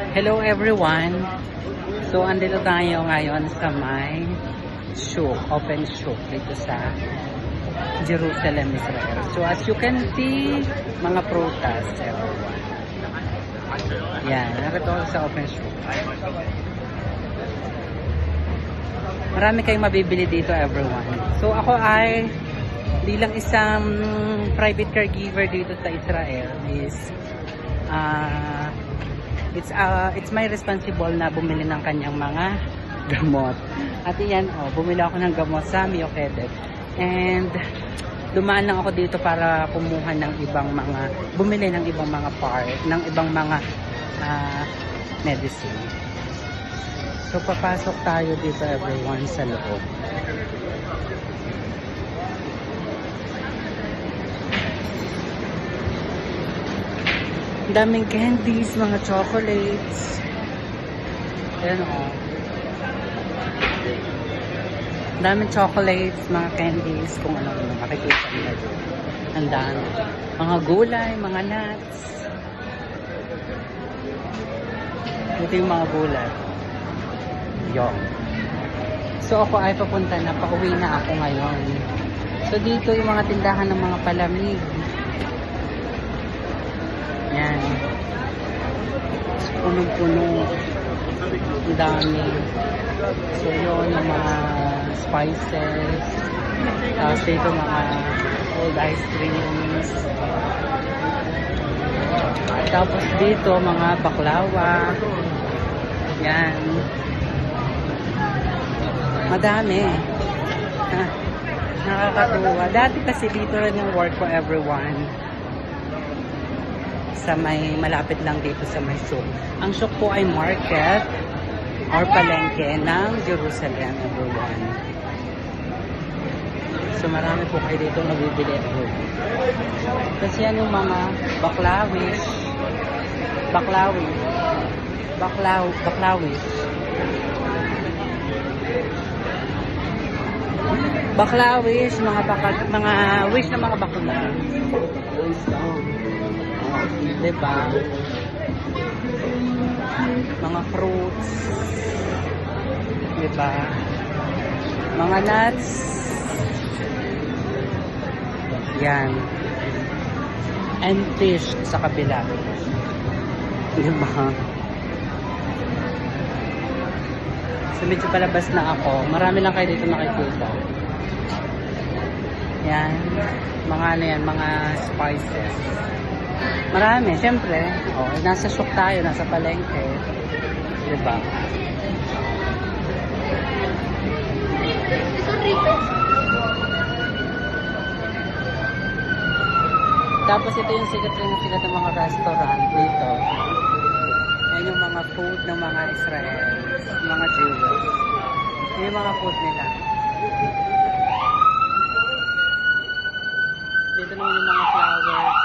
Hello everyone! So, andito tayo ngayon sa may shuk, open shuk dito sa Jerusalem, Israel. So, as you can see, mga prutas, everyone. Yan, narito ako sa open shuk. Marami kayong mabibili dito, everyone. So, ako ay bilang isang private caregiver dito sa Israel is ah it's uh, it's my responsible na bumili ng kanyang mga gamot. At iyan, oh, bumili ako ng gamot sa Mio Quebec. And dumaan lang ako dito para kumuha ng ibang mga bumili ng ibang mga part, ng ibang mga ah, medicine. So papasok tayo dito everyone sa loob. Daming candies, mga chocolates. Ayan o. Ang daming chocolates, mga candies, kung ano-ano makikita nila doon. Ang dami. Mga gulay, mga nuts. Ito yung mga gulay. Yung. So ako ay papunta na, pauwi na ako ngayon. So dito yung mga tindahan ng mga palamig. Yan. Punong-puno. Ang dami. So yun, yung mga spices. Tapos dito mga old ice creams. Tapos dito mga baklawa. Yan. Madami. Ha, nakakatuwa. Dati kasi dito rin yung work ko everyone sa may malapit lang dito sa may. Ang souk po ay market or palengke ng Jerusalem, everyone. So marami po kayo dito nabibili everyone. Kasi yan yung mga baklawis. Baklawis. Baklaw, baklawis. Baklawis, mga baka, mga wish na mga bakla. Diba? Mga fruits. Diba? Mga nuts. Yan. And fish sa kabila. Diba? So medyo palabas na ako. Marami lang kayo dito nakikita. Yan. Mga ano yan, mga spices. Marami, syempre. Oh, nasa shop tayo, nasa palengke. 'Di ba? Tapos ito yung sikat ng sikat ng mga restaurant dito. Yan yung mga food ng mga Israel, mga Jews. Yung mga food nila. Dito naman yung mga flowers.